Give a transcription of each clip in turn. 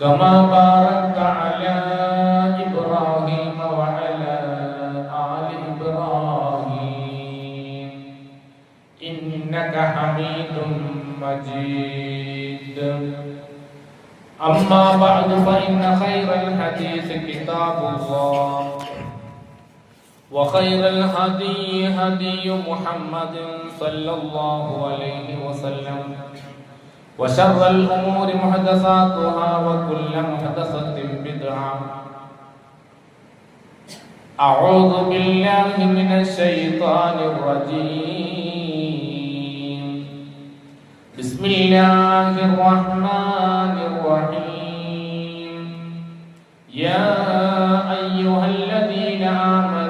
كما باركت على إبراهيم وعلى آل إبراهيم. إنك حميد مجيد. أما بعد فإن خير الحديث كتاب الله. وخير الهدي هدي محمد صلى الله عليه وسلم. وشر الأمور محدثاتها وكل محدثة بدعة. أعوذ بالله من الشيطان الرجيم. بسم الله الرحمن الرحيم. يا أيها الذين آمنوا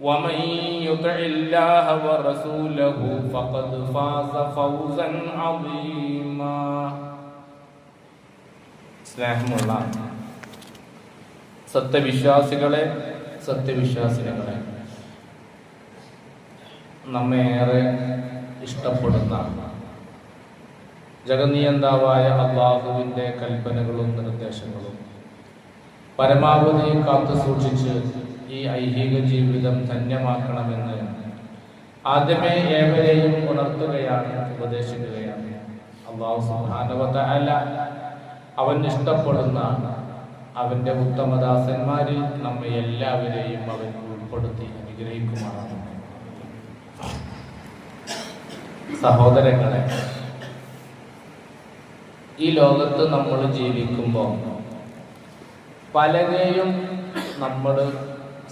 ومن يطع الله ورسوله فقد فاز فوزا عظيما സ്നേഹമുള്ള സത്യവിശ്വാസികളെ സത്യവിശ്വാസികളെ നമ്മെ ഏറെ ഇഷ്ടപ്പെടുന്ന ജഗനിയന്താവായ അള്ളാഹുവിൻ്റെ കൽപ്പനകളും നിർദ്ദേശങ്ങളും പരമാവധി കാത്തു സൂക്ഷിച്ച് ഈ ഐഹിക ജീവിതം ധന്യമാക്കണമെന്ന് ആദ്യമേ ഏവരെയും ഉണർത്തുകയാണ് ഉപദേശിക്കുകയാണ്. അള്ളാഹു സുഹാനവത അല്ല അവൻ ഇഷ്ടപ്പെടുന്ന അവന്റെ ഉത്തമദാസന്മാരിൽ നമ്മെ എല്ലാവരെയും അവൻ ഉൾപ്പെടുത്തി അനുഗ്രഹിക്കുമാറാണ് സഹോദരങ്ങളെ ഈ ലോകത്ത് നമ്മൾ ജീവിക്കുമ്പോൾ പലരെയും നമ്മൾ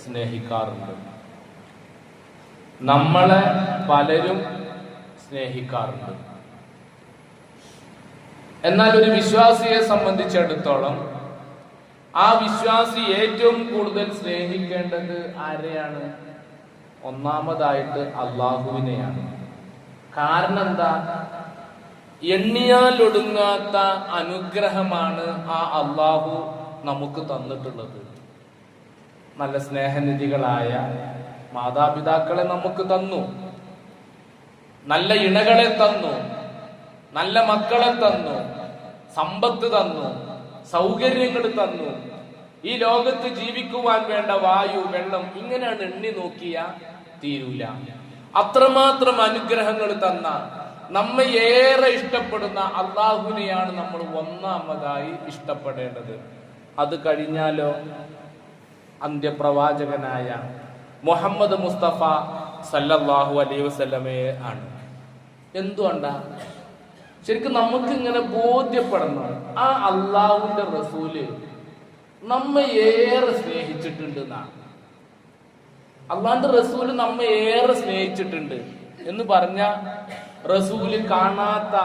സ്നേഹിക്കാറുണ്ട്. നമ്മളെ പലരും സ്നേഹിക്കാറുണ്ട്. എന്നാൽ ഒരു വിശ്വാസിയെ സംബന്ധിച്ചിടത്തോളം ആ വിശ്വാസി ഏറ്റവും കൂടുതൽ സ്നേഹിക്കേണ്ടത് ആരെയാണ്? ഒന്നാമതായിട്ട് അള്ളാഹുവിനെയാണ് കാരണം എന്താ എണ്ണിയാൽ ഒടുങ്ങാത്ത അനുഗ്രഹമാണ് ആ അള്ളാഹു നമുക്ക് തന്നിട്ടുള്ളത്. നല്ല സ്നേഹനിധികളായ മാതാപിതാക്കളെ നമുക്ക് തന്നു. നല്ല ഇണകളെ തന്നു. നല്ല മക്കളെ തന്നു. സമ്പത്ത് തന്നു. സൗകര്യങ്ങൾ തന്നു. ഈ ലോകത്ത് ജീവിക്കുവാൻ വേണ്ട വായു വെള്ളം ഇങ്ങനെയാണ് എണ്ണി നോക്കിയ തീരൂല. അത്രമാത്രം അനുഗ്രഹങ്ങൾ തന്ന നമ്മെ ഏറെ ഇഷ്ടപ്പെടുന്ന അള്ളാഹുവിനെയാണ് നമ്മൾ ഒന്നാമതായി ഇഷ്ടപ്പെടേണ്ടത്. അത് കഴിഞ്ഞാലോ? അന്ത്യപ്രവാചകനായ മുഹമ്മദ് മുസ്തഫ സല്ലല്ലാഹു അലൈഹി വസല്ലമയെ ആണ്. എന്തുകൊണ്ടാ? ശരിക്കും നമുക്ക് ഇങ്ങനെ ബോധ്യപ്പെടണം. ആ അള്ളാഹുവിന്റെ റസൂൽ നമ്മെ ഏറെ സ്നേഹിച്ചിട്ടുണ്ട് എന്നാണ് അള്ളാഹിന്റെ റസൂൽ നമ്മെ ഏറെ സ്നേഹിച്ചിട്ടുണ്ട് എന്ന് പറഞ്ഞ റസൂൽ കാണാത്ത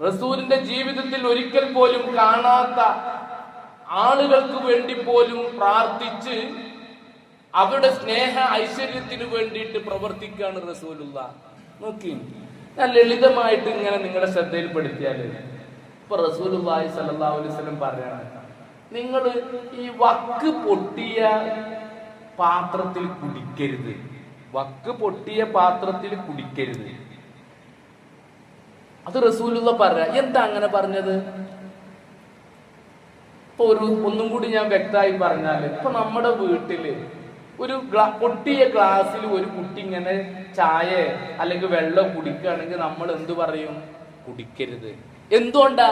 റസൂലിന്റെ ജീവിതത്തിൽ ഒരിക്കൽ പോലും കാണാത്ത ആളുകൾക്ക് വേണ്ടി പോലും പ്രാർത്ഥിച്ച് അവരുടെ സ്നേഹ ഐശ്വര്യത്തിന് വേണ്ടിയിട്ട് പ്രവർത്തിക്കുകയാണ് റസൂലുള്ള. നോക്കി ഞാൻ ലളിതമായിട്ട് ഇങ്ങനെ നിങ്ങളുടെ ശ്രദ്ധയിൽപ്പെടുത്തിയാൽ ഇപ്പൊ റസൂലുള്ളാഹി സല്ലല്ലാഹു അലൈഹി വസല്ലം പറയാണ് നിങ്ങൾ ഈ വക്ക് പൊട്ടിയ പാത്രത്തിൽ കുടിക്കരുത്. വക്ക് പൊട്ടിയ പാത്രത്തിൽ കുടിക്കരുത്. അത് റസൂലുള്ള പറയാ. എന്താ അങ്ങനെ പറഞ്ഞത്? ഇപ്പൊ ഒരു ഒന്നും കൂടി ഞാൻ വ്യക്തമായി പറഞ്ഞാൽ ഇപ്പൊ നമ്മുടെ വീട്ടിൽ ഒരു പൊട്ടിയ ഗ്ലാസ്സിൽ ഒരു കുട്ടി ഇങ്ങനെ ചായ അല്ലെങ്കിൽ വെള്ളം കുടിക്കുകയാണെങ്കിൽ നമ്മൾ എന്തു പറയും? കുടിക്കരുത്. എന്തുകൊണ്ടാ?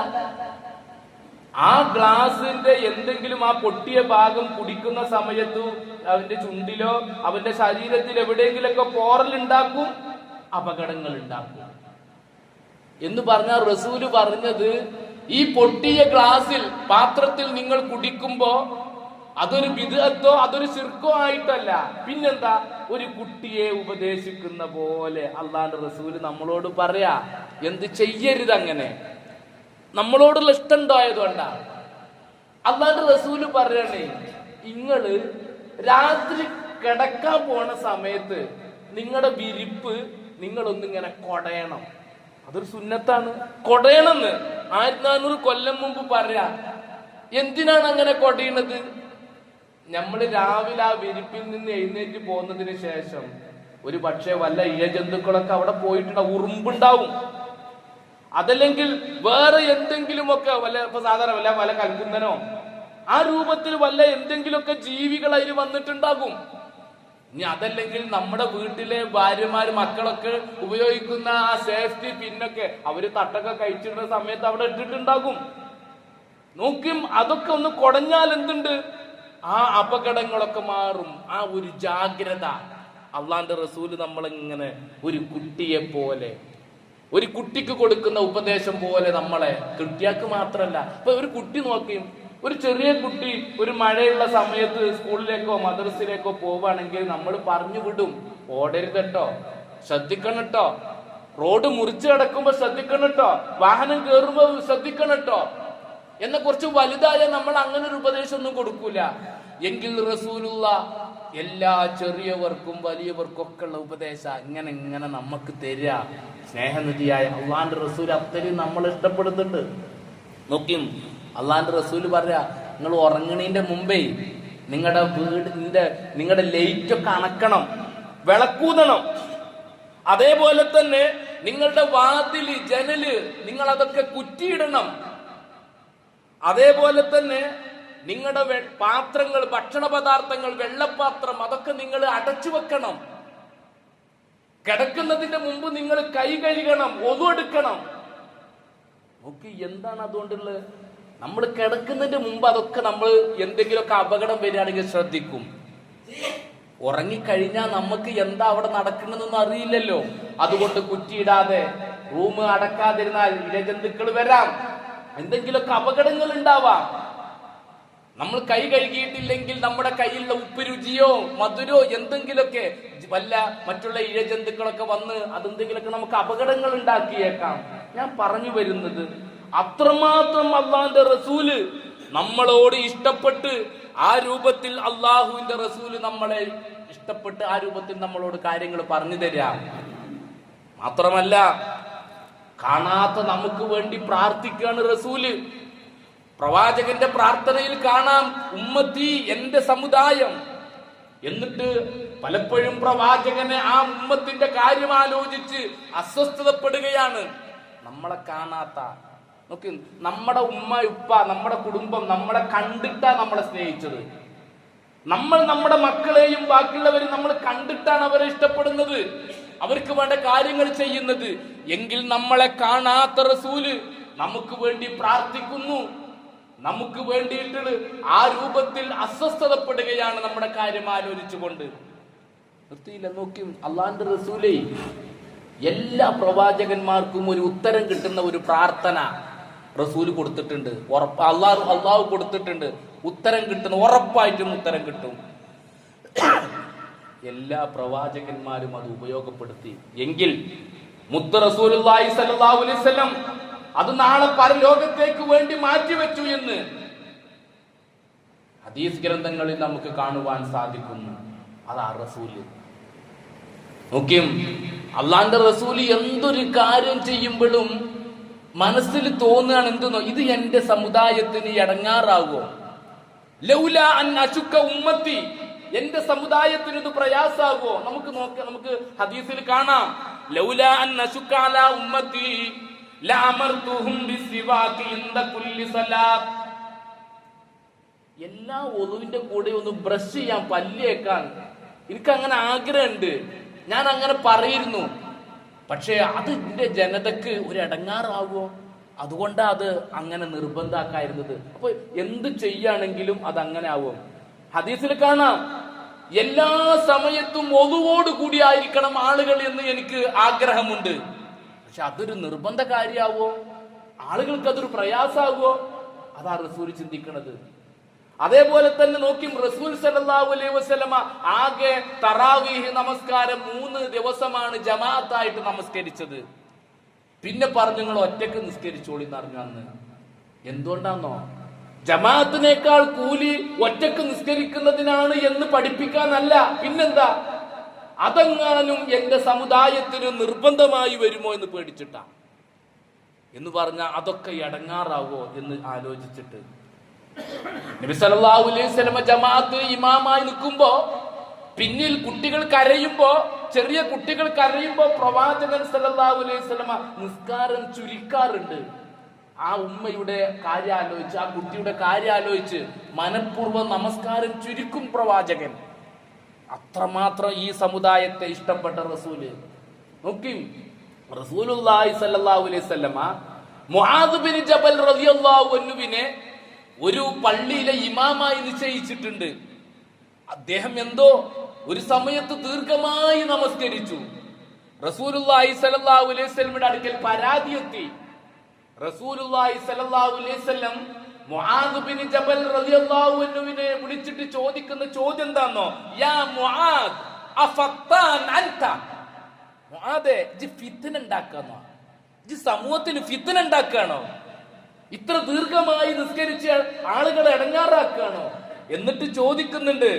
ആ ഗ്ലാസിന്റെ എന്തെങ്കിലും ആ പൊട്ടിയ ഭാഗം കുടിക്കുന്ന സമയത്ത് അവന്റെ ചുണ്ടിലോ അവന്റെ ശരീരത്തിൽ എവിടെയെങ്കിലൊക്കെ പോറലുണ്ടാക്കും അപകടങ്ങൾ ഉണ്ടാക്കും. എന്ന് പറഞ്ഞ റസൂൽ പറഞ്ഞത് ഈ പൊട്ടിയ ഗ്ലാസിൽ പാത്രത്തിൽ നിങ്ങൾ കുടിക്കുമ്പോ അതൊരു വിധത്തോ അതൊരു ശിർക്കോ ആയിട്ടല്ല. പിന്നെന്താ? ഒരു കുട്ടിയെ ഉപദേശിക്കുന്ന പോലെ അള്ളാന്റെ റസൂൽ നമ്മളോട് പറയാ എന്ത് ചെയ്യരുത് അങ്ങനെ. നമ്മളോടുള്ള ഇഷ്ടം ഉണ്ടായതുകൊണ്ടാ അള്ളാന്റെ റസൂൽ പറയണേ ഇങ്ങൾ രാത്രി കിടക്കാൻ പോണ സമയത്ത് നിങ്ങളുടെ വിരിപ്പ് നിങ്ങളൊന്നിങ്ങനെ കൊടയണം. അതൊരു സുന്നത്താണ്. കൊടയണമെന്ന് ആയിരത്തി നാനൂറ് കൊല്ലം മുമ്പ് പറയാ. എന്തിനാണ് അങ്ങനെ കൊടയണത്? നമ്മൾ രാവിലെ ആ വിരിപ്പിൽ നിന്ന് എഴുന്നേറ്റ് പോകുന്നതിന് ശേഷം ഒരു പക്ഷേ വല്ല ഇഴജന്തുക്കളൊക്കെ അവിടെ പോയിട്ടുണ്ടാവും ഉറുമ്പുണ്ടാവും. അതല്ലെങ്കിൽ വേറെ എന്തെങ്കിലുമൊക്കെ വല്ല ഇപ്പൊ സാധാരണ വല്ല വല കൽക്കുന്നനോ ആ രൂപത്തിൽ വല്ല എന്തെങ്കിലുമൊക്കെ ജീവികൾ അതിൽ വന്നിട്ടുണ്ടാകും. ഇനി അതല്ലെങ്കിൽ നമ്മുടെ വീട്ടിലെ ഭാര്യമാര് മക്കളൊക്കെ ഉപയോഗിക്കുന്ന ആ സേഫ്റ്റി പിന്നൊക്കെ അവർ തട്ടൊക്കെ കഴിച്ചിടുന്ന സമയത്ത് അവിടെ ഇട്ടിട്ടുണ്ടാകും. നോക്കും അതൊക്കെ ഒന്ന് കുടഞ്ഞാൽ എന്തുണ്ട്? ആ അപകടങ്ങളൊക്കെ മാറും. ആ ഒരു ജാഗ്രത. അള്ളാന്റെ റസൂൽ നമ്മളിങ്ങനെ ഒരു കുട്ടിയെ പോലെ ഒരു കുട്ടിക്ക് കൊടുക്കുന്ന ഉപദേശം പോലെ നമ്മളെ കുട്ടിയാക്ക് മാത്രല്ല. ഇപ്പൊ ഒരു കുട്ടി നോക്കിയും ഒരു ചെറിയ കുട്ടി ഒരു മഴയുള്ള സമയത്ത് സ്കൂളിലേക്കോ മദ്രസയിലേക്കോ പോവുകയാണെങ്കിൽ നമ്മൾ പറഞ്ഞു വിടും ഓടരുത് ഓടരുതട്ടോ ശ്രദ്ധിക്കണം കേട്ടോ റോഡ് മുറിച്ച് കിടക്കുമ്പോ ശ്രദ്ധിക്കണം കേട്ടോ വാഹനം കയറുമ്പോ ശ്രദ്ധിക്കണം കേട്ടോ എന്ന കുറച്ച് വലുതായ നമ്മൾ അങ്ങനെ ഒരു ഉപദേശം ഒന്നും കൊടുക്കൂല. എങ്കിൽ റസൂലുള്ള എല്ലാ ചെറിയവർക്കും വലിയവർക്കും ഒക്കെ ഉള്ള ഉപദേശം അങ്ങനെ ഇങ്ങനെ നമുക്ക് തരിക സ്നേഹനിധിയായ അള്ളാന്റെ റസൂൽ അത്തരി നമ്മൾ ഇഷ്ടപ്പെടുന്നുണ്ട്. നോക്കിയും അള്ളാന്റെ റസൂൽ പറയ നിങ്ങൾ ഉറങ്ങണീന്റെ മുമ്പേ നിങ്ങളുടെ വീടിന്റെ നിങ്ങളുടെ ലൈറ്റ് ഒക്കെ അണക്കണം വിളക്കൂതണം. അതേപോലെ തന്നെ നിങ്ങളുടെ വാതിൽ ജനൽ നിങ്ങൾ അതൊക്കെ കുറ്റിയിടണം. അതേപോലെ തന്നെ നിങ്ങളുടെ പാത്രങ്ങൾ ഭക്ഷണ പദാർത്ഥങ്ങൾ വെള്ളപ്പാത്രം അതൊക്കെ നിങ്ങൾ അടച്ചു വെക്കണം. കിടക്കുന്നതിന്റെ മുമ്പ് നിങ്ങൾ കൈ കഴുകണം ഒതുവെടുക്കണം നോക്കി എന്താണ് അതുകൊണ്ടുള്ളത്? നമ്മൾ കിടക്കുന്നതിന് മുമ്പ് അതൊക്കെ നമ്മൾ എന്തെങ്കിലുമൊക്കെ അപകടം വരികയാണെങ്കിൽ ശ്രദ്ധിക്കും. ഉറങ്ങിക്കഴിഞ്ഞാൽ നമുക്ക് എന്താ അവിടെ നടക്കുന്നതെന്നൊന്നും അറിയില്ലല്ലോ. അതുകൊണ്ട് കുറ്റിയിടാതെ റൂം അടക്കാതിരുന്നാൽ ഇരജന്തുക്കൾ വരാം. എന്തെങ്കിലുമൊക്കെ അപകടങ്ങൾ ഉണ്ടാവാം. നമ്മൾ കൈ കഴുകിയിട്ടില്ലെങ്കിൽ നമ്മുടെ കയ്യിലുള്ള ഉപ്പ് രുചിയോ മധുരോ എന്തെങ്കിലുമൊക്കെ വല്ല മറ്റുള്ള ഇഴജന്തുക്കളൊക്കെ വന്ന് അതെന്തെങ്കിലുമൊക്കെ നമുക്ക് അപകടങ്ങൾ ഉണ്ടാക്കിയേക്കാം. ഞാൻ പറഞ്ഞു വരുന്നത് അത്രമാത്രം അള്ളാന്റെ റസൂൽ നമ്മളോട് ഇഷ്ടപ്പെട്ട് ആ രൂപത്തിൽ അള്ളാഹുവിന്റെ റസൂൽ നമ്മളെ ഇഷ്ടപ്പെട്ട് ആ രൂപത്തിൽ നമ്മളോട് കാര്യങ്ങൾ പറഞ്ഞു തരാം മാത്രമല്ല കാണാത്ത നമുക്ക് വേണ്ടി പ്രാർത്ഥിക്കുകയാണ് റസൂൽ. പ്രവാചകന്റെ പ്രാർത്ഥനയിൽ കാണാം ഉമ്മത്തി എന്റെ സമുദായം. എന്നിട്ട് പലപ്പോഴും പ്രവാചകനെ ആ ഉമ്മത്തിന്റെ കാര്യം ആലോചിച്ച് അസ്വസ്ഥതപ്പെടുകയാണ്. നമ്മളെ കാണാത്ത നോക്ക് നമ്മുടെ ഉമ്മ ഉപ്പ നമ്മുടെ കുടുംബം നമ്മളെ കണ്ടിട്ടാ നമ്മളെ സ്നേഹിച്ചത്. നമ്മൾ നമ്മുടെ മക്കളെയും ബാക്കിയുള്ളവരും നമ്മൾ കണ്ടിട്ടാണ് അവരെ ഇഷ്ടപ്പെടുന്നത്. അവർക്ക് വേണ്ട കാര്യങ്ങൾ ചെയ്യുന്നത്. എങ്കിൽ നമ്മളെ കാണാത്ത റസൂൽ നമുക്ക് വേണ്ടി പ്രാർത്ഥിക്കുന്നു. നമുക്ക് വേണ്ടിയിട്ട് ആ രൂപത്തിൽ അസ്വസ്ഥതപ്പെടുകയാണ് നമ്മുടെ കാര്യം ആലോചിച്ചുകൊണ്ട്. നിർത്തിയില്ല നോക്കി. അള്ളാന്റെ റസൂലേ എല്ലാ പ്രവാചകന്മാർക്കും ഒരു ഉത്തരം കിട്ടുന്ന ഒരു പ്രാർത്ഥന. റസൂൽ കൊടുത്തിട്ടുണ്ട്. ഉറപ്പ് അള്ളാഹു അള്ളാഹു കൊടുത്തിട്ടുണ്ട്. ഉത്തരം കിട്ടുന്ന ഉറപ്പായിട്ടും ഉത്തരം കിട്ടും. എല്ലാ പ്രവാചകന്മാരും അത് ഉപയോഗപ്പെടുത്തി. എങ്കിൽ മുത്ത അലൈഹി വസല്ലം അത് നാളെ പരലോകത്തേക്ക് വേണ്ടി മാറ്റിവെച്ചു എന്ന് ഹദീസ് ഗ്രന്ഥങ്ങളിൽ നമുക്ക് കാണുവാൻ സാധിക്കുന്നു. അതാ റസൂൽ. നോക്കിയും അള്ളാന്റെ റസൂൽ എന്തൊരു കാര്യം ചെയ്യുമ്പോഴും മനസ്സിൽ തോന്നുകയാണ് എന്തെന്നോ ഇത് എന്റെ സമുദായത്തിന് ഇടങ്ങാറാവോ ലൗല അൻ അശുക്ക ഉമ്മത്തി എന്റെ സമുദായത്തിന് ഇത് പ്രയാസാവോ? നമുക്ക് നോക്കാം നമുക്ക് ഹദീസിൽ കാണാം. ലൗല അൻ അശുക്ക ഉമ്മത്തി എല്ലാ ഒതുവിന്റെ കൂടെ ഒന്ന് ബ്രഷ് ചെയ്യാൻ പല്ലിയേക്കാൻ എനിക്ക് അങ്ങനെ ആഗ്രഹമുണ്ട്. ഞാൻ അങ്ങനെ പറയുന്നു. പക്ഷേ അത് എന്റെ ജനതക്ക് ഒരു ഇടങ്ങാറാകുമോ അതുകൊണ്ടാ അത് അങ്ങനെ നിർബന്ധാക്കായിരുന്നത്. അപ്പൊ എന്ത് ചെയ്യാണെങ്കിലും അത് അങ്ങനെ ആവും ഹദീസിൽ കാണാം എല്ലാ സമയത്തും ഒതുവോട് കൂടിയായിരിക്കണം ആളുകൾ എന്ന് എനിക്ക് ആഗ്രഹമുണ്ട്. പക്ഷെ അതൊരു നിർബന്ധ കാര്യമാവോ ആളുകൾക്ക് അതൊരു പ്രയാസാവോ? അതാ റസൂര് ചിന്തിക്കണത്. അതേപോലെ തന്നെ നോക്കി റസൂൽ സല്ലല്ലാഹു അലൈഹി വസല്ലമ ആകെ തറാവീഹ് നമസ്കാരം മൂന്ന് ദിവസമാണ് ജമാഅത്തായിട്ട് നമസ്കരിച്ചത്. പിന്നെ പറഞ്ഞു നിങ്ങൾ ഒറ്റയ്ക്ക് നിസ്കരിച്ചോളി എന്ന് പറഞ്ഞു അന്ന്. എന്തുകൊണ്ടാണോ ജമാഅത്തിനേക്കാൾ കൂലി ഒറ്റയ്ക്ക് നിസ്കരിക്കുന്നതിനാണ് എന്ന് പഠിപ്പിക്കാനല്ല. പിന്നെന്താ? അതെങ്ങാനും എന്റെ സമുദായത്തിന് നിർബന്ധമായി വരുമോ എന്ന് പേടിച്ചിട്ടാ. എന്ന് പറഞ്ഞാൽ അതൊക്കെ ഇടങ്ങാറാവോ എന്ന് ആലോചിച്ചിട്ട്. നബി സല്ലല്ലാഹു അലൈഹി ജമാഅത്ത് ഇമാമായി നിൽക്കുമ്പോ പിന്നിൽ കുട്ടികൾ കരയുമ്പോ ചെറിയ കുട്ടികൾ കരയുമ്പോ പ്രവാചകൻ സല്ലല്ലാഹു അലൈഹി നിസ്കാരം ചുരുക്കാറുണ്ട്. ആ ഉമ്മയുടെ കാര്യം ആലോചിച്ച് ആ കുട്ടിയുടെ കാര്യം ആലോചിച്ച് മനഃപൂർവം നമസ്കാരം ചുരുക്കും പ്രവാചകൻ. അത്രമാത്രം ഈ സമുദായത്തെ ഇഷ്ടപ്പെട്ട റസൂൽ. നോക്കി റസൂലുള്ളാഹി സല്ലല്ലാഹു അലൈഹി വസല്ലമ മുആദ് ബിൻ ജബൽ റളിയല്ലാഹു അൻഹുവിനെ ഒരു പള്ളിയിലെ ഇമാമായി നിശ്ചയിച്ചിട്ടുണ്ട്. അദ്ദേഹം എന്തോ ഒരു സമയത്ത് ദീർഘമായി നമസ്കരിച്ചു. റസൂലുള്ളാഹി സ്വല്ലല്ലാഹു അലൈഹി വസല്ലമയുടെ അടുക്കൽ പരാതി എത്തി. റസൂലുള്ളാഹി സ്വല്ലല്ലാഹു അലൈഹി മുആദ് ജബൽ റളിയല്ലാഹു അൻഹുവിനെ വിളിച്ചിട്ട് ചോദിക്കുന്ന ചോദ്യം എന്താണെന്നോ യാ മുആദ് അഫത്താൻ അൻത? മുആദേ ഇജ്ജ് ഫിത്ന ഉണ്ടാക്കാന്നോ? ഇജ്ജ് സമൂഹത്തിന് ഫിത്ന ഇത്ര ദീർഘമായി നിസ്കരിച്ച് ആളുകളെ ഇടങ്ങാറാക്കുകയാണോ? എന്നിട്ട് ചോദിക്കുന്നുണ്ട്.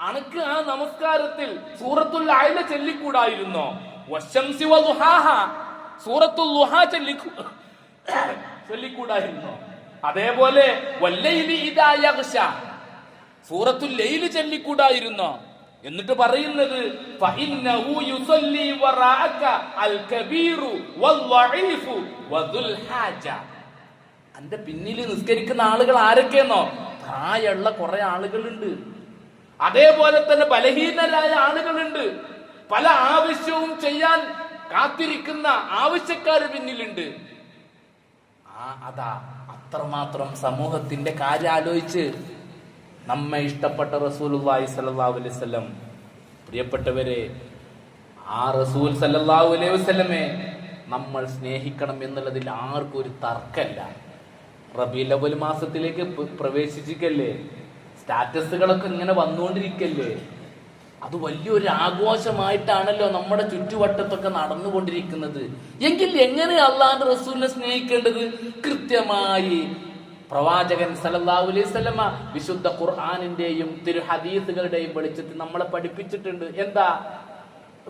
അനക്ക് ആ നമസ്കാരത്തിൽ സൂറത്തുൽ അയല ചൊല്ലിക്കൂടായിരുന്നോ? സൂറത്തുൽ ലുഹ ചൊല്ലിക്കൂ ചൊല്ലിക്കൂടായിരുന്നോ? അതേപോലെ സൂറത്തുൽ ലൈൽ ചൊല്ലിക്കൂടായിരുന്നോ? എന്നിട്ട് പറയുന്നത് അന്റെ പിന്നിൽ നിസ്കരിക്കുന്ന ആളുകൾ ആരൊക്കെയെന്നോ? പ്രായമുള്ള കുറെ ആളുകളുണ്ട്. അതേപോലെ തന്നെ ബലഹീനരായ ആളുകളുണ്ട്. പല ആവശ്യവും ചെയ്യാൻ കാത്തിരിക്കുന്ന ആവശ്യക്കാർ പിന്നിലുണ്ട്. ആ അതാ അത്രമാത്രം സമൂഹത്തിന്റെ കാര്യം ആലോചിച്ച് നമ്മെ ഇഷ്ടപ്പെട്ട റസൂലുള്ളാഹി സ്വല്ലല്ലാഹു അലൈഹി പ്രിയപ്പെട്ടവരെ ആ റസൂൽ സല്ലല്ലാഹു അലൈഹി വസല്ലമെ നമ്മൾ സ്നേഹിക്കണം എന്നുള്ളതിൽ ആർക്കും ഒരു തർക്കമല്ല. അവൽ മാസത്തിലേക്ക് പ്രവേശിച്ചിക്കല്ലേ സ്റ്റാറ്റസുകളൊക്കെ ഇങ്ങനെ വന്നുകൊണ്ടിരിക്കല്ലേ? അത് വലിയൊരു ആഘോഷമായിട്ടാണല്ലോ നമ്മുടെ ചുറ്റുവട്ടത്തൊക്കെ നടന്നുകൊണ്ടിരിക്കുന്നത്. എങ്കിൽ എങ്ങനെ അള്ളാഹാന്റെ റസൂലിനെ സ്നേഹിക്കേണ്ടത്? കൃത്യമായി പ്രവാചകൻ സല്ലല്ലാഹു അലൈഹി വിശുദ്ധ ഖുർആാനിന്റെയും തിരു ഹദീസുകളുടെയും വെളിച്ചത്തിൽ നമ്മളെ പഠിപ്പിച്ചിട്ടുണ്ട്. എന്താ?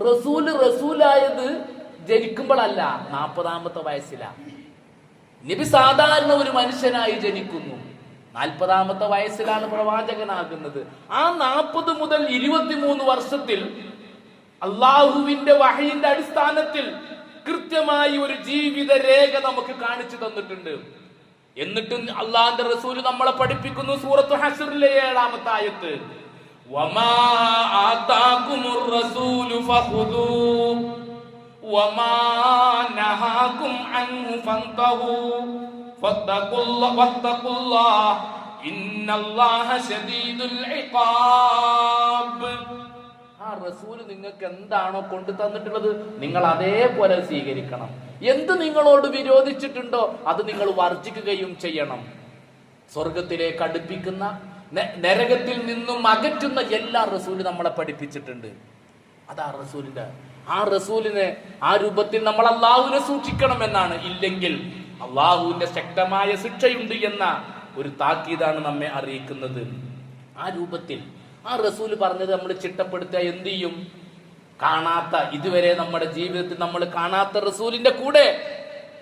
റസൂൽ റസൂലായത് ജനിക്കുമ്പോഴല്ല നാൽപ്പതാമത്തെ വയസ്സിലാ. നബി സാധാരണ ഒരു മനുഷ്യനായി ജനിക്കുന്നു. നാൽപ്പതാമത്തെ വയസ്സിലാണ് പ്രവാചകനാകുന്നത്. ആ നാൽപ്പത് മുതൽ ഇരുപത്തിമൂന്ന് വർഷത്തിൽ അള്ളാഹുവിന്റെ വഹയിന്റെ അടിസ്ഥാനത്തിൽ കൃത്യമായി ഒരു ജീവിത രേഖ നമുക്ക് കാണിച്ചു തന്നിട്ടുണ്ട്. എന്നിട്ട് അള്ളാന്റെ റസൂൽ നമ്മളെ പഠിപ്പിക്കുന്നു സൂറത്ത് ഹസറിലെ ഏഴാമത്തെ ആയത്ത്. ആ റസൂൽ നിങ്ങൾക്ക് എന്താണോ കൊണ്ടു തന്നിട്ടുള്ളത് നിങ്ങൾ അതേപോലെ സ്വീകരിക്കണം. എന്ത് നിങ്ങളോട് വിരോധിച്ചിട്ടുണ്ടോ അത് നിങ്ങൾ വർജിക്കുകയും ചെയ്യണം. സ്വർഗത്തിലേക്ക് അടുപ്പിക്കുന്ന നരകത്തിൽ നിന്നും അകറ്റുന്ന എല്ലാ റസൂലും നമ്മളെ പഠിപ്പിച്ചിട്ടുണ്ട്. അതാ റസൂലിന്റെ. ആ റസൂലിനെ ആ രൂപത്തിൽ നമ്മൾ അള്ളാഹുവിനെ സൂക്ഷിക്കണം എന്നാണ് ഇല്ലെങ്കിൽ അള്ളാഹുവിന്റെ ശക്തമായ ശിക്ഷയുണ്ട് എന്ന ഒരു താക്കീതാണ് നമ്മെ അറിയിക്കുന്നത്. ആ രൂപത്തിൽ ആ റസൂൽ പറഞ്ഞത് നമ്മൾ ചിട്ടപ്പെടുത്തുക എന്ത് ചെയ്യും? കാണാത്ത ഇതുവരെ നമ്മുടെ ജീവിതത്തിൽ നമ്മൾ കാണാത്ത റസൂലിന്റെ കൂടെ.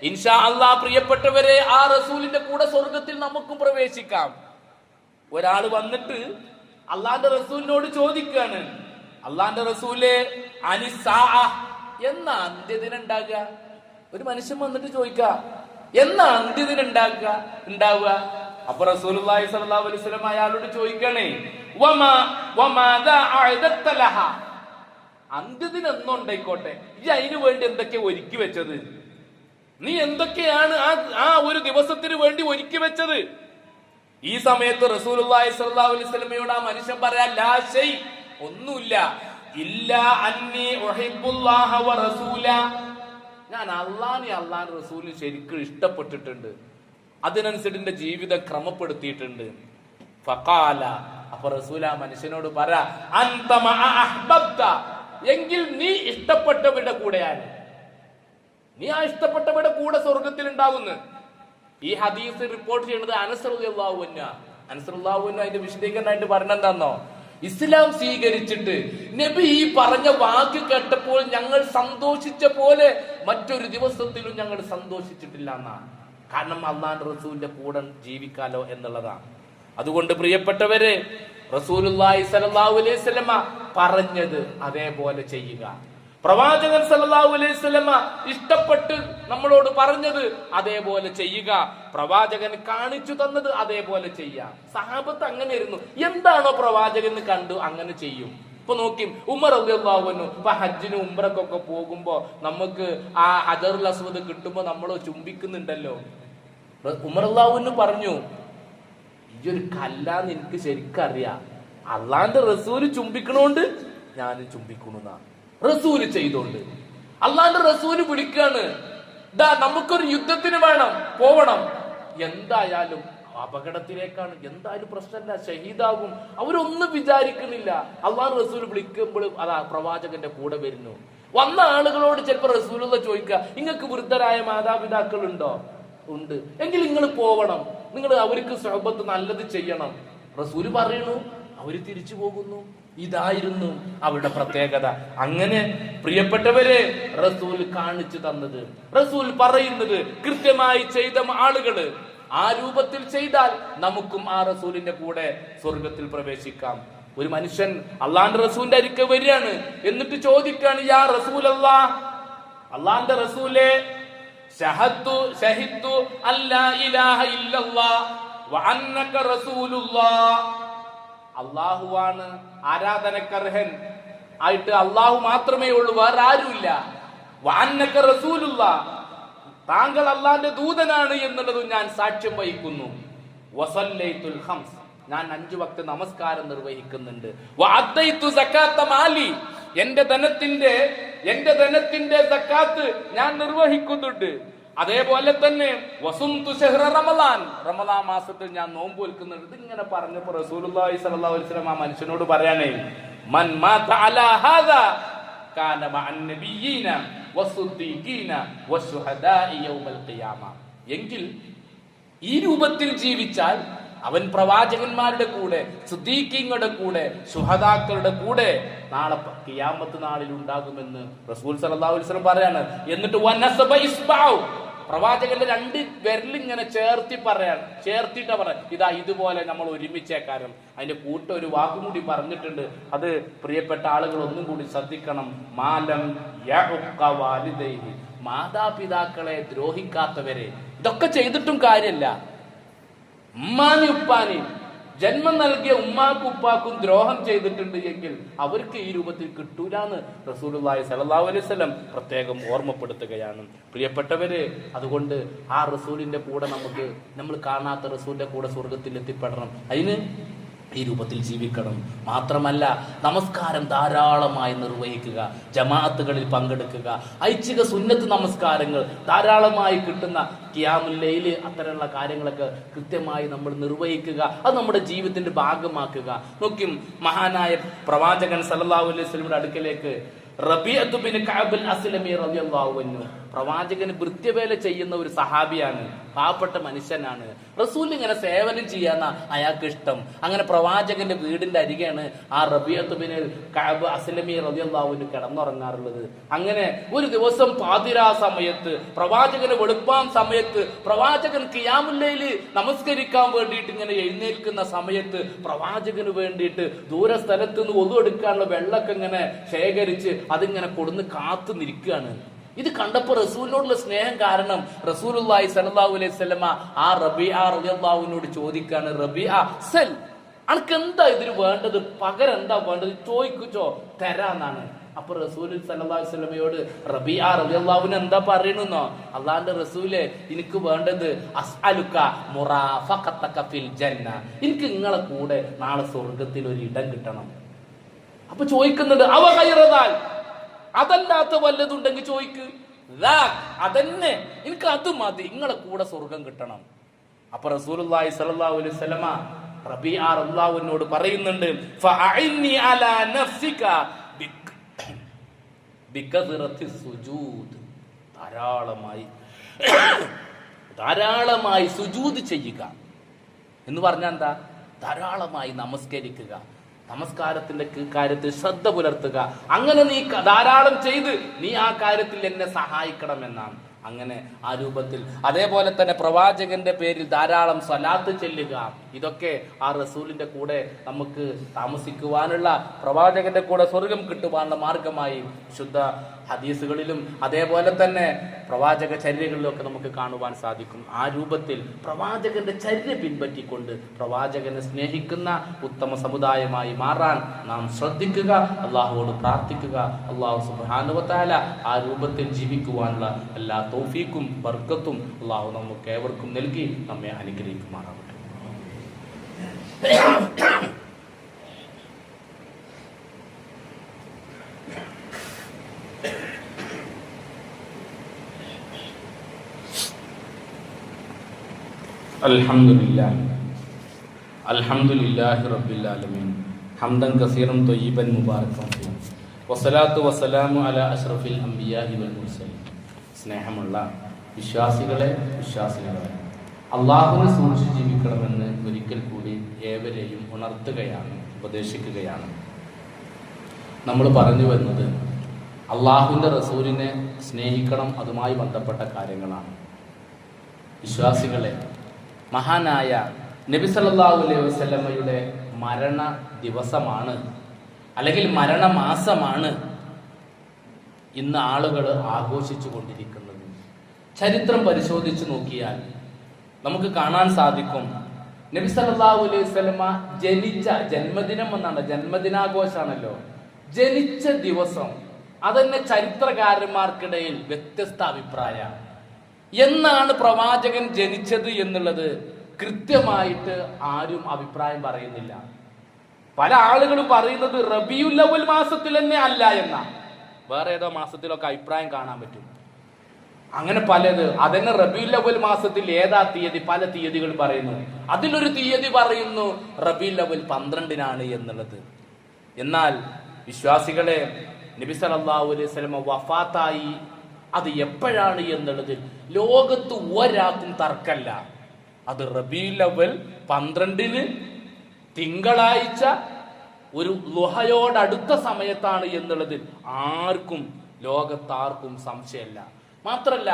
ഇൻഷാ അള്ളാ പ്രിയപ്പെട്ടവരെ ആ റസൂലിന്റെ കൂടെ സ്വർഗത്തിൽ നമുക്കും പ്രവേശിക്കാം. ഒരാൾ വന്നിട്ട് അള്ളാന്റെ റസൂലിനോട് ചോദിക്കുകയാണ്. അള്ളാന്റെ റസൂൽ എന്ന അന്ത്യദിനം ഉണ്ടാകുക ഒരു മനുഷ്യൻ വന്നിട്ട് ചോദിക്ക എന്നാ അന്ത്യദിനം ഉണ്ടാക്കുക ഉണ്ടാവുക. അപ്പൊ സ്വല്ലല്ലാഹു അലൈഹി വസല്ലം അയാളോട് ചോദിക്കണേ വമാ എന്നുണ്ടായിക്കോട്ടെ ഈ അതിനു വേണ്ടി എന്തൊക്കെ ഒരുക്കി വെച്ചത്? നീ എന്തൊക്കെയാണ് ആ ആ ഒരു ദിവസത്തിന് വേണ്ടി ഒരുക്കി വെച്ചത്? ഈ സമയത്ത് റസൂലുള്ളാഹി സ്വല്ലല്ലാഹു അലൈഹി ആ മനുഷ്യൻ പറയാ ലാ ഒന്നുമില്ല. ഇല്ല അന്നി റസൂല. ഞാൻ അള്ളാഹി അള്ളാൻ റസൂലിന് ശരിക്കും ഇഷ്ടപ്പെട്ടിട്ടുണ്ട്. അതിനനുസരിച്ച് എന്റെ ജീവിതം ക്രമപ്പെടുത്തിയിട്ടുണ്ട്. ഫഖാല. അപ്പൊ റസൂല മനുഷ്യനോട് പറ അന്ത മഅ അഹ്ബബ്ത. എങ്കിൽ നീ ഇഷ്ടപ്പെട്ടവരുടെ കൂടെയാണ്. നീ ആ ഇഷ്ടപ്പെട്ടവരുടെ കൂടെ സ്വർഗത്തിൽ ഉണ്ടാകുന്നു ഈ ഹദീസ് റിപ്പോർട്ട് ചെയ്യുന്നത് അനസറുല്ലാവുന്ന അനസറുല്ലാവുന്ന അതിന്റെ വിശദീകരണമായിട്ട് പറഞ്ഞെന്താന്നോ ഇസ്ലാം സ്വീകരിച്ചിട്ട് നബി ഈ പറഞ്ഞ വാക്ക് കേട്ടപ്പോൾ ഞങ്ങൾ സന്തോഷിച്ച പോലെ മറ്റൊരു ദിവസത്തിലും ഞങ്ങൾ സന്തോഷിച്ചിട്ടില്ല എന്നാണ് കാരണം അള്ളാൻ റസൂലിന്റെ കൂടെ ജീവിക്കാലോ എന്നുള്ളതാണ് അതുകൊണ്ട് പ്രിയപ്പെട്ടവരെ റസൂലുള്ളാഹി സ്വല്ലല്ലാഹു അലൈഹി വസല്ലമ പറഞ്ഞത് അതേപോലെ ചെയ്യുക. പ്രവാചകൻ സല്ലല്ലാഹു അലൈഹി വസല്ലമ ഇഷ്ടപ്പെട്ട് നമ്മളോട് പറഞ്ഞത് അതേപോലെ ചെയ്യുക. പ്രവാചകൻ കാണിച്ചു തന്നത് അതേപോലെ ചെയ്യാം സഹാബത്ത് അങ്ങനെ ഇരുന്നു. എന്താണോ പ്രവാചകന് കണ്ടു അങ്ങനെ ചെയ്യും. ഇപ്പൊ നോക്കി ഉമർ അള്ളാഹുവിനു ഇപ്പൊ ഹജ്ജിനും ഉംറക്കൊക്കെ പോകുമ്പോ നമുക്ക് ആ ഹജറുൽ അസ്വദ് കിട്ടുമ്പോ നമ്മൾ ചുംബിക്കുന്നുണ്ടല്ലോ. ഉമർ അള്ളാഹുവിന് പറഞ്ഞു ഈ ഒരു കല്ലാന്ന് എനിക്ക് ശരിക്കും അറിയാം അള്ളാന്റെ റസൂൽ ചുംബിക്കണോണ്ട് ഞാനും ചുംബിക്കണമെന്നാ റസൂൽ ചെയ്തോണ്ട്. അള്ളാന്റെ റസൂൽ വിളിക്കാണ്. നമുക്കൊരു യുദ്ധത്തിന് വേണം പോവണം. എന്തായാലും അപകടത്തിലേക്കാണ്. എന്തായാലും പ്രശ്നമില്ല ഷഹീദാകും അവരൊന്നും വിചാരിക്കുന്നില്ല. അള്ളാഹ് റസൂൽ വിളിക്കുമ്പോഴും അതാ പ്രവാചകന്റെ കൂടെ വരുന്നു. വന്ന ആളുകളോട് ചിലപ്പോൾ റസൂലുള്ള ചോദിക്കുക നിങ്ങൾക്ക് വൃദ്ധരായ മാതാപിതാക്കൾ ഉണ്ടോ. ഉണ്ട് എങ്കിൽ നിങ്ങൾ പോവണം. നിങ്ങൾ അവർക്ക് സഹബത്ത് നല്ലത് ചെയ്യണം. റസൂൽ പറയണു അവർ തിരിച്ചു പോകുന്നു. ഇതായിരുന്നു അവരുടെ പ്രത്യേകത. അങ്ങനെ പ്രിയപ്പെട്ടവരെ റസൂൽ കാണിച്ചു തന്നത്. റസൂൽ പറയുന്നത് കൃത്യമായി ചെയ്ത ആളുകൾ ആ രൂപത്തിൽ ചെയ്താൽ നമുക്കും ആ റസൂലിന്റെ കൂടെ സ്വർഗത്തിൽ പ്രവേശിക്കാം. ഒരു മനുഷ്യൻ അള്ളാന്റെ റസൂലിന്റെ അരിക്ക വരികയാണ്. എന്നിട്ട് ചോദിക്കാണ് യാ റസൂൽ അള്ളാ അള്ളാന്റെ റസൂലെ ഷഹദ്തു ഷഹിത്തു അല്ലാ ഇലാഹ ഇല്ലല്ലാ വഅന്നക റസൂലുള്ളാഹ് അള്ളാഹുവാണ് ആരാധനക്കർഹൻ. ആയിട്ട് അള്ളാഹു മാത്രമേ ഉള്ളൂ വേറെ ആരുമില്ല. വഅന്നക റസൂലുള്ള. താങ്കൾ അള്ളാന്റെ ദൂതനാണ് എന്നുള്ളതും ഞാൻ സാക്ഷ്യം വഹിക്കുന്നു. വസല്ലൈത്തുൽ ഖംസ്. ഞാൻ അഞ്ചു വക്ത നമസ്കാരം നിർവഹിക്കുന്നുണ്ട്. എന്റെ ധനത്തിന്റെ എന്റെ ധനത്തിന്റെ സക്കാത്ത് ഞാൻ നിർവഹിക്കുന്നുണ്ട്. അതേപോലെ തന്നെ വസുന്തു റമദാൻ. റമദാൻ മാസത്തിൽ ഞാൻ നോമ്പ് വിൽക്കുന്നുണ്ട്. ഇങ്ങനെ പറഞ്ഞപ്പോ റസൂലി വസല്ലം ആ മനുഷ്യനോട് പറയാനേ മൻ എങ്കിൽ ഈ രൂപത്തിൽ ജീവിച്ചാൽ അവൻ പ്രവാചകന്മാരുടെ കൂടെ സുദ്ദീഖിങ്ങളുടെ കൂടെ സുഹദാക്കളുടെ കൂടെ നാളെ കിയാമത്ത് നാളിൽ ഉണ്ടാകുമെന്ന് റസൂൽ വസല്ലം പറയാണ്. എന്നിട്ട് പ്രവാചകന്റെ രണ്ട് വിരലിങ്ങനെ ചേർത്തി പറയാണ്. ചേർത്തിട്ട് പറയാം ഇതാ ഇതുപോലെ നമ്മൾ ഒരുമിച്ചേക്കാരം അതിന്റെ കൂട്ട ഒരു വാക്കും കൂടി പറഞ്ഞിട്ടുണ്ട്. അത് പ്രിയപ്പെട്ട ആളുകൾ ഒന്നും കൂടി ശ്രദ്ധിക്കണം. മാലം. മാതാപിതാക്കളെ ദ്രോഹിക്കാത്തവരെ. ഇതൊക്കെ ചെയ്തിട്ടും കാര്യമല്ല. ഉമ്മാനി ഉപ്പാനി. ജന്മം നൽകിയ ഉമ്മാക്കും ഉപ്പാക്കും ദ്രോഹം ചെയ്തിട്ടുണ്ട് എങ്കിൽ അവർക്ക് ഈ രൂപത്തിൽ കിട്ടൂലെന്ന് റസൂലുള്ളാഹി സ്വല്ലല്ലാഹു അലൈഹി വസല്ലം പ്രത്യേകം ഓർമ്മപ്പെടുത്തുകയാണ്. പ്രിയപ്പെട്ടവര് അതുകൊണ്ട് ആ റസൂലിന്റെ കൂടെ നമുക്ക് നമ്മൾ കാണാത്ത റസൂലിന്റെ കൂടെ സ്വർഗത്തിൽ എത്തിപ്പെടണം അതിന് ഈ രൂപത്തിൽ ജീവിക്കണം. മാത്രമല്ല നമസ്കാരം ധാരാളമായി നിർവഹിക്കുക ജമാഅത്തുകളിൽ പങ്കെടുക്കുക ഐച്ഛിക സുന്നത്ത് നമസ്കാരങ്ങൾ ധാരാളമായി കിട്ടുന്ന ക്യാമുല്ലയിൽ അത്തരമുള്ള കാര്യങ്ങളൊക്കെ കൃത്യമായി നമ്മൾ നിർവഹിക്കുക അത് നമ്മുടെ ജീവിതത്തിന്റെ ഭാഗമാക്കുക. നോക്കും മഹാനായ പ്രവാചകൻ സല്ലല്ലാഹു അലൈഹി അടുക്കലേക്ക് റബീഅത്ത് കാബുൽ അസ്ലമി റളിയല്ലാഹു അൻഹു. പ്രവാചകന് വൃത്യവേല ചെയ്യുന്ന ഒരു സഹാബിയാണ് പാവപ്പെട്ട മനുഷ്യനാണ്. റസൂൽ ഇങ്ങനെ സേവനം ചെയ്യാന്ന അയാൾക്ക് ഇഷ്ടം അങ്ങനെ പ്രവാചകന്റെ വീടിന്റെ അരികെയാണ് ആ റബിയത്ത് അസലമി അസ്ലമി റളിയല്ലാഹുവിന് കിടന്നുറങ്ങാറുള്ളത്. അങ്ങനെ ഒരു ദിവസം പാതിരാ സമയത്ത് പ്രവാചകന് വെളുപ്പാൻ സമയത്ത് പ്രവാചകൻ കിയാമുല്ലയിൽ നമസ്കരിക്കാൻ വേണ്ടിയിട്ട് ഇങ്ങനെ എഴുന്നേൽക്കുന്ന സമയത്ത് പ്രവാചകന് വേണ്ടിയിട്ട് ദൂര സ്ഥലത്ത് നിന്ന് ഒതുവെടുക്കാനുള്ള വെള്ളമൊക്കെ ഇങ്ങനെ ശേഖരിച്ച് അതിങ്ങനെ കൊടുന്ന് കാത്തു നിൽക്കുകയാണ്. ഇത് കണ്ടപ്പോ റസൂലിനോടുള്ള സ്നേഹം കാരണം റസൂലുള്ളാഹി സ്വല്ലല്ലാഹു അലൈഹി വസല്ലമ ആ റബിഅ റളിയല്ലാഹുവിനോട് ചോദിക്കാണ് റബിഅ സെൽ അനക്ക് എന്താ ഇതിന് വേണ്ടത്? പകരം എന്താ വേണ്ടത്? ചോദിക്കുച്ചോ തരാന്നാണ്. അപ്പൊ റസൂൽ സല്ലല്ലാഹു റബി ആ റബി അള്ളാഹുവിന് എന്താ പറയണെന്നോ? അള്ളാന്റെ റസൂലെ എനിക്ക് വേണ്ടത് ജന്ന. എനിക്ക് നിങ്ങളെ കൂടെ നാളെ സ്വർഗത്തിൽ ഒരു ഇടം കിട്ടണം. അപ്പൊ ചോദിക്കുന്നത് അവ കയറതാൽ അതല്ലാത്ത വല്ലതുണ്ടെങ്കിൽ ചോദിക്ക്. അതന്നെ. എനിക്ക് അത് മതി. നിങ്ങളെ കൂടെ സ്വർഗം കിട്ടണം. അപ്പൊ റസൂലുള്ളാഹി സ്വല്ലല്ലാഹു അലൈഹി വസല്ലമ റബീഅ റളിയല്ലാഹുവിനോട് പറയുന്നുണ്ട് ധാരാളമായി ധാരാളമായി സുജൂദ് ചെയ്യുക. എന്ന് പറഞ്ഞാൽ എന്താ? ധാരാളമായി നമസ്കരിക്കുക. നമസ്കാരത്തിന്റെ കാര്യത്തിൽ ശ്രദ്ധ പുലർത്തുക. അങ്ങനെ നീ ധാരാളം ചെയ്ത് നീ ആ കാര്യത്തിൽ എന്നെ സഹായിക്കണമെന്നാണ്. അങ്ങനെ ആ രൂപത്തിൽ. അതേപോലെ തന്നെ പ്രവാചകന്റെ പേരിൽ ധാരാളം സ്വലാത്ത് ചെല്ലുക. ഇതൊക്കെ ആ റസൂലിന്റെ കൂടെ നമുക്ക് താമസിക്കുവാനുള്ള പ്രവാചകന്റെ കൂടെ സ്വർഗം കിട്ടുവാനുള്ള മാർഗമായി ശുദ്ധ ഹദീസുകളിലും അതേപോലെ തന്നെ പ്രവാചക ചര്യകളിലും ഒക്കെ നമുക്ക് കാണുവാൻ സാധിക്കും. ആ രൂപത്തിൽ പ്രവാചകന്റെ ചര്യ പിൻപറ്റിക്കൊണ്ട് പ്രവാചകനെ സ്നേഹിക്കുന്ന ഉത്തമ സമുദായമായി മാറാൻ നാം ശ്രദ്ധിക്കുക അള്ളാഹുവോട് പ്രാർത്ഥിക്കുക അള്ളാഹു സുബാനുവത്താല ആ രൂപത്തിൽ ജീവിക്കുവാനുള്ള എല്ലാ തൗഫീക്കും ബർക്കത്തും അള്ളാഹു നമുക്ക് ഏവർക്കും നൽകി നമ്മെ അനുഗ്രഹിക്കുമാറാവട്ടെ. الحمد لله الحمد لله رب العالمين حمدا كثيرا طيبا مباركا فيه والصلاة والسلام على أشرف الأنبياء والمرسلين സ്നേഹമുള്ള വിശ്വാസികളെ വിശ്വാസികളെ അള്ളാഹുവിനെ സൂക്ഷിച്ച് ജീവിക്കണമെന്ന് ഒരിക്കൽ കൂടി ഏവരെയും ഉണർത്തുകയാണ് ഉപദേശിക്കുകയാണ് നമ്മൾ പറഞ്ഞു വരുന്നത് അള്ളാഹുവിൻ്റെ റസൂലിനെ സ്നേഹിക്കണം അതുമായി ബന്ധപ്പെട്ട കാര്യങ്ങളാണ് വിശ്വാസികളെ മഹാനായ നബി സല്ലല്ലാഹു അലൈഹി വസല്ലമയുടെ മരണ ദിവസമാണ്. അല്ലെങ്കിൽ മരണമാസമാണ് ഇന്ന് ആളുകൾ ആഘോഷിച്ചു കൊണ്ടിരിക്കുന്നത്. ചരിത്രം പരിശോധിച്ചു നോക്കിയാൽ നമുക്ക് കാണാൻ സാധിക്കും. നബി സല്ലല്ലാഹു അലൈഹി വസല്ലമ ജനിച്ച ജന്മദിനം എന്നാണ്. ജന്മദിനാഘോഷമാണല്ലോ ജനിച്ച ദിവസം. അതന്നെ ചരിത്രകാരന്മാർക്കിടയിൽ വ്യത്യസ്ത അഭിപ്രായ എന്നാണ് പ്രവാചകൻ ജനിച്ചത് എന്നുള്ളത് കൃത്യമായിട്ട് ആരും അഭിപ്രായം പറയുന്നില്ല. പല ആളുകളും പറയുന്നത് റബിയുൽ അവൽ മാസത്തിൽ തന്നെ അല്ല എന്ന. വേറെ ഏതോ മാസത്തിലൊക്കെ അഭിപ്രായം കാണാൻ പറ്റും. അങ്ങനെ പലത്. അതന്നെ റബിയുൽ അവൽ മാസത്തിൽ ഏതാ തീയതി? പല തീയതികൾ പറയുന്നു. അതിലൊരു തീയതി പറയുന്നു റബിയുൽ അവൽ പന്ത്രണ്ടിനാണ് എന്നുള്ളത്. എന്നാൽ വിശ്വാസികളെ നബി സല്ലല്ലാഹു അലൈഹി വസല്ലമ വഫാത്തായി അത് എപ്പോഴാണ് എന്നുള്ളതിൽ ലോകത്ത് ഒരാൾക്കും തർക്കല്ല. അത് റബീ ലവൽ പന്ത്രണ്ടിന് തിങ്കളാഴ്ച ഒരു ലുഹയോടടുത്ത സമയത്താണ് എന്നുള്ളതിൽ ആർക്കും ലോകത്താർക്കും സംശയമല്ല മാത്രല്ല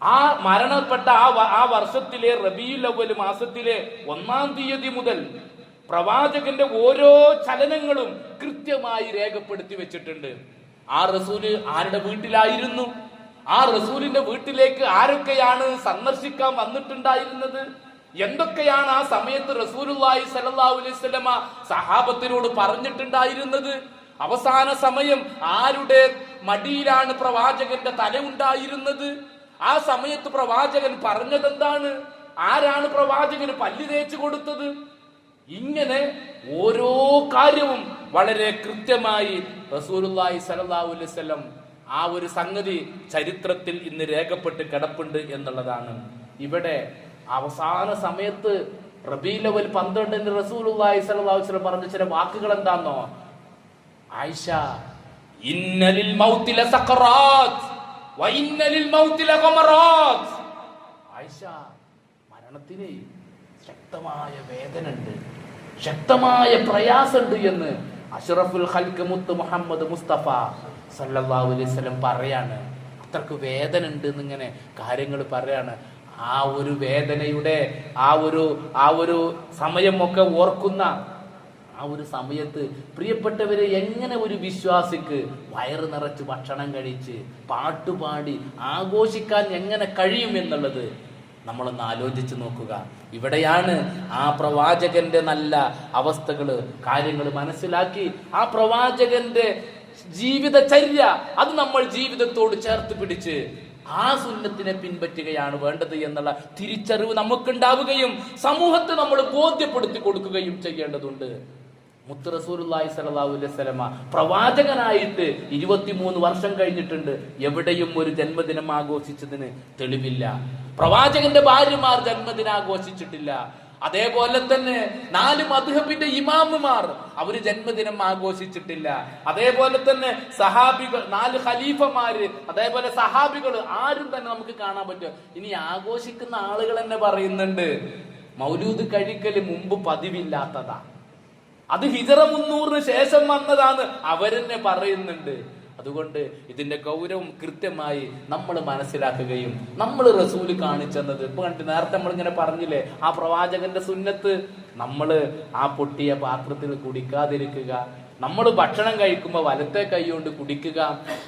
ആ മരണപ്പെട്ട ആ ആ വർഷത്തിലെ റബീ അവൽ മാസത്തിലെ ഒന്നാം തീയതി മുതൽ പ്രവാചകന്റെ ഓരോ ചലനങ്ങളും കൃത്യമായി രേഖപ്പെടുത്തി വെച്ചിട്ടുണ്ട്. ആ റസൂൽ ആരുടെ വീട്ടിലായിരുന്നു? ആ റസൂലിന്റെ വീട്ടിലേക്ക് ആരൊക്കെയാണ് സന്ദർശിക്കാൻ വന്നിട്ടുണ്ടായിരുന്നത്? എന്തൊക്കെയാണ് ആ സമയത്ത് റസൂലുള്ളാഹി സ്വല്ലല്ലാഹു അലൈഹി സഹാബത്തിനോട് പറഞ്ഞിട്ടുണ്ടായിരുന്നത്? അവസാന സമയം ആരുടെ മടിയിലാണ് പ്രവാചകന്റെ തല ഉണ്ടായിരുന്നത് ആ സമയത്ത് പ്രവാചകൻ പറഞ്ഞതെന്താണ്? ആരാണ് പ്രവാചകന് പല്ല് തേച്ചു കൊടുത്തത്? ഇങ്ങനെ ഓരോ കാര്യവും വളരെ കൃത്യമായി റസൂലുള്ളാഹി സ്വല്ലല്ലാഹു അലൈഹി വസല്ലം ആ ഒരു സംഗതി ചരിത്രത്തിൽ ഇന്ന് രേഖപ്പെട്ട് കിടപ്പുണ്ട് എന്നുള്ളതാണ്. ഇവിടെ അവസാന സമയത്ത് റബീലവൽ പന്ത്രണ്ടിന് റസൂലുള്ളാഹി സ്വല്ലല്ലാഹു അലൈഹി വസല്ലം പറഞ്ഞ ചില വാക്കുകൾ എന്താണെന്നോ ആയിഷ ഇന്നലിൽ മൗത്തിലെ സഖറാത്ത് വ ഇന്നലിൽ മൗത്തില ഖമറാത്ത്. ആയിഷ മരണത്തിന് ശക്തമായ വേദന ഉണ്ട് ശക്തമായ പ്രയാസമുണ്ട് എന്ന് അഷ്റഫുൽ ഖൽക്ക് മുത്ത് മുഹമ്മദ് മുസ്തഫ സല്ലല്ലാഹു അലൈഹി വസല്ലം പറയാണ്. അത്രയ്ക്ക് വേദന ഉണ്ട് എന്നിങ്ങനെ കാര്യങ്ങൾ പറയാണ്. ആ ഒരു വേദനയുടെ ആ ഒരു ആ ഒരു സമയമൊക്കെ ഓർക്കുന്ന ആ ഒരു സമയത്ത് പ്രിയപ്പെട്ടവരെ എങ്ങനെ ഒരു വിശ്വാസിക്ക് വയറ് നിറച്ച് ഭക്ഷണം കഴിച്ച് പാട്ടുപാടി ആഘോഷിക്കാൻ എങ്ങനെ കഴിയും എന്നുള്ളത് നമ്മളൊന്ന് ആലോചിച്ച് നോക്കുക. ഇവിടെയാണ് ആ പ്രവാചകന്റെ നല്ല അവസ്ഥകൾ. കാര്യങ്ങൾ മനസ്സിലാക്കി ആ പ്രവാചകന്റെ ജീവിതചര്യ അത് നമ്മൾ ജീവിതത്തോട് ചേർത്ത് പിടിച്ച് ആ സുന്നത്തിനെ പിൻപറ്റുകയാണ് വേണ്ടത് എന്നുള്ള തിരിച്ചറിവ് നമുക്കുണ്ടാവുകയും സമൂഹത്തെ നമ്മൾ ബോധ്യപ്പെടുത്തി കൊടുക്കുകയും ചെയ്യേണ്ടതുണ്ട്. മുത്ത് വസല്ലമ പ്രവാചകനായിട്ട് ഇരുപത്തിമൂന്ന് വർഷം കഴിഞ്ഞിട്ടുണ്ട്. എവിടെയും ഒരു ജന്മദിനം ആഘോഷിച്ചതിന് തെളിവില്ല. പ്രവാചകന്റെ ഭാര്യമാർ ജന്മദിനം ആഘോഷിച്ചിട്ടില്ല അതേപോലെ തന്നെ നാല് മധുഹബിന്റെ ഇമാമുമാർ അവർ ജന്മദിനം ആഘോഷിച്ചിട്ടില്ല. അതേപോലെ തന്നെ സഹാബികൾ നാല് ഖലീഫമാര് അതേപോലെ സഹാബികൾ ആരും തന്നെ നമുക്ക് കാണാൻ പറ്റും. ഇനി ആഘോഷിക്കുന്ന ആളുകൾ തന്നെ പറയുന്നുണ്ട് മൗലൂദ് കഴിക്കൽ മുമ്പ് പതിവില്ലാത്തതാ. അത് ഹിജറ മുന്നൂറിന് ശേഷം വന്നതാന്ന് അവരെന്നെ പറയുന്നുണ്ട്. അതുകൊണ്ട് ഇതിന്റെ ഗൗരവം കൃത്യമായി നമ്മൾ മനസ്സിലാക്കുകയും നമ്മൾ റസൂൽ കാണിച്ചെന്നത്. ഇപ്പൊ കണ്ടിട്ട് നേരത്തെ നമ്മളിങ്ങനെ പറഞ്ഞില്ലേ ആ പ്രവാചകന്റെ സുന്നത്ത്. നമ്മൾ ആ പൊട്ടിയ പാത്രത്തിൽ കുടിക്കാതിരിക്കുക നമ്മൾ ഭക്ഷണം കഴിക്കുമ്പോൾ വലത്തെ കൈകൊണ്ട് കുടിക്കുക.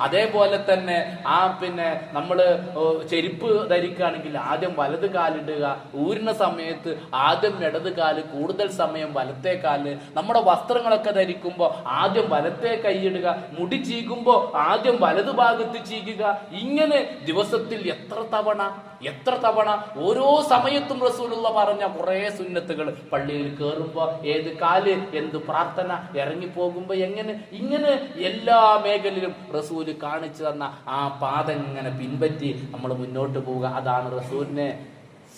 അതേപോലെ തന്നെ ആ പിന്നെ നമ്മൾ ചെരുപ്പ് ധരിക്കുകയാണെങ്കിൽ ആദ്യം വലത് കാലിടുക. ഊരുന്ന സമയത്ത് ആദ്യം ഇടത് കാൽ കൂടുതൽ സമയം വലത്തെ കാൽ. നമ്മുടെ വസ്ത്രങ്ങളൊക്കെ ധരിക്കുമ്പോൾ ആദ്യം വലത്തെ കൈയിടുക മുടി ചീകുമ്പോൾ ആദ്യം വലത് ഭാഗത്ത് ചീകുക. ഇങ്ങനെ ദിവസത്തിൽ എത്ര തവണ എത്ര തവണ ഓരോ സമയത്തും റസൂലുള്ള പറഞ്ഞ കുറെ സുന്നത്തുകൾ പള്ളിയിൽ കയറുമ്പോ ഏത് കാൽ എന്ത് പ്രാർത്ഥന ഇറങ്ങി പോകുമ്പോ എങ്ങനെ ഇങ്ങനെ എല്ലാ മേഖലയിലും റസൂൽ കാണിച്ചു തന്ന ആ പാത ഇങ്ങനെ പിൻപറ്റി നമ്മൾ മുന്നോട്ട് പോവുക? അതാണ് റസൂലിനെ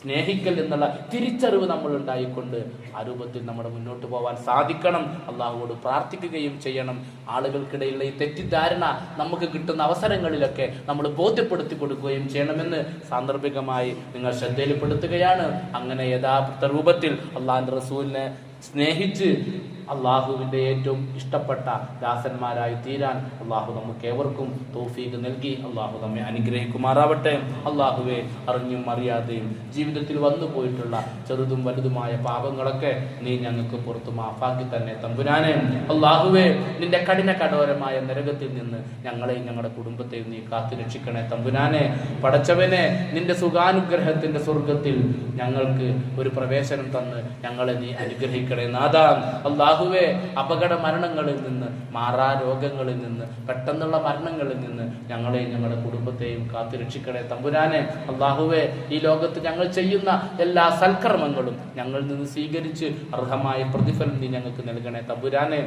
സ്നേഹിക്കൽ എന്നുള്ള തിരിച്ചറിവ് നമ്മൾ ഉണ്ടായിക്കൊണ്ട് ആ രൂപത്തിൽ നമ്മുടെ മുന്നോട്ട് പോകാൻ സാധിക്കണം. അള്ളാഹുവോട് പ്രാർത്ഥിക്കുകയും ചെയ്യണം. ആളുകൾക്കിടയിലുള്ള ഈ തെറ്റിദ്ധാരണ നമുക്ക് കിട്ടുന്ന അവസരങ്ങളിലൊക്കെ നമ്മൾ ബോധ്യപ്പെടുത്തി കൊടുക്കുകയും ചെയ്യണമെന്ന് സാന്ദർഭികമായി നിങ്ങൾ ശ്രദ്ധയിൽപ്പെടുത്തുകയാണ്. അങ്ങനെ യഥാർത്ഥ രൂപത്തിൽ അള്ളാഹിന്റെ റസൂലിനെ സ്നേഹിച്ച് അള്ളാഹുവിന്റെ ഏറ്റവും ഇഷ്ടപ്പെട്ട ദാസന്മാരായി തീരാൻ അള്ളാഹു നമുക്ക് ഏവർക്കും തോഫീക്ക് നൽകി. അള്ളാഹു നമ്മെ അനുഗ്രഹിക്കുമാറാവട്ടെ. അള്ളാഹുവെ അറിഞ്ഞും അറിയാതെയും ജീവിതത്തിൽ വന്നു പോയിട്ടുള്ള ചെറുതും വലുതുമായ പാപങ്ങളൊക്കെ നീ ഞങ്ങൾക്ക് പുറത്തു മാഫാക്കി തന്നെ തമ്പുരാനെ. അള്ളാഹുവെ നിന്റെ കഠിന കഠോരമായ നരകത്തിൽ നിന്ന് ഞങ്ങളെയും ഞങ്ങളുടെ കുടുംബത്തെയും നീ കാത്തു രക്ഷിക്കണേ തമ്പുരാനെ. പടച്ചവനെ നിന്റെ സുഖാനുഗ്രഹത്തിന്റെ സ്വർഗത്തിൽ ഞങ്ങൾക്ക് ഒരു പ്രവേശനം തന്ന് ഞങ്ങളെ നീ അനുഗ്രഹിക്കണേ നാദാ അള്ളാഹുവെ അപകട മരണങ്ങളിൽ നിന്ന് മാറാ രോഗങ്ങളിൽ നിന്ന് പെട്ടെന്നുള്ള മരണങ്ങളിൽ നിന്ന് ഞങ്ങളെയും ഞങ്ങളുടെ കുടുംബത്തെയും കാത്തു രക്ഷിക്കണേ തമ്പുരാനെ അള്ളാഹുവെ ഈ ലോകത്ത് ഞങ്ങൾ ചെയ്യുന്ന എല്ലാ സൽക്കർമ്മങ്ങളും ഞങ്ങളിൽ നിന്ന് സ്വീകരിച്ച് അർഹമായ പ്രതിഫലം നീ ഞങ്ങൾക്ക് നൽകണേ. തമ്പുരാനെ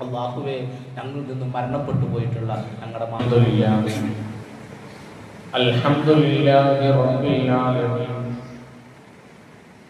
അള്ളാഹുവെ ഞങ്ങളിൽ നിന്ന് മരണപ്പെട്ടു പോയിട്ടുള്ള ഞങ്ങളുടെ മാതൃ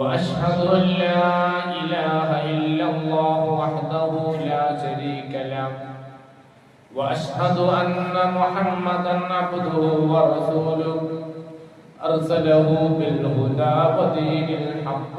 وأشهد أن لا إله إلا الله وحده لا شريك له. وأشهد أن محمدا عبده ورسوله. أرسله بالهدى ودين الحق.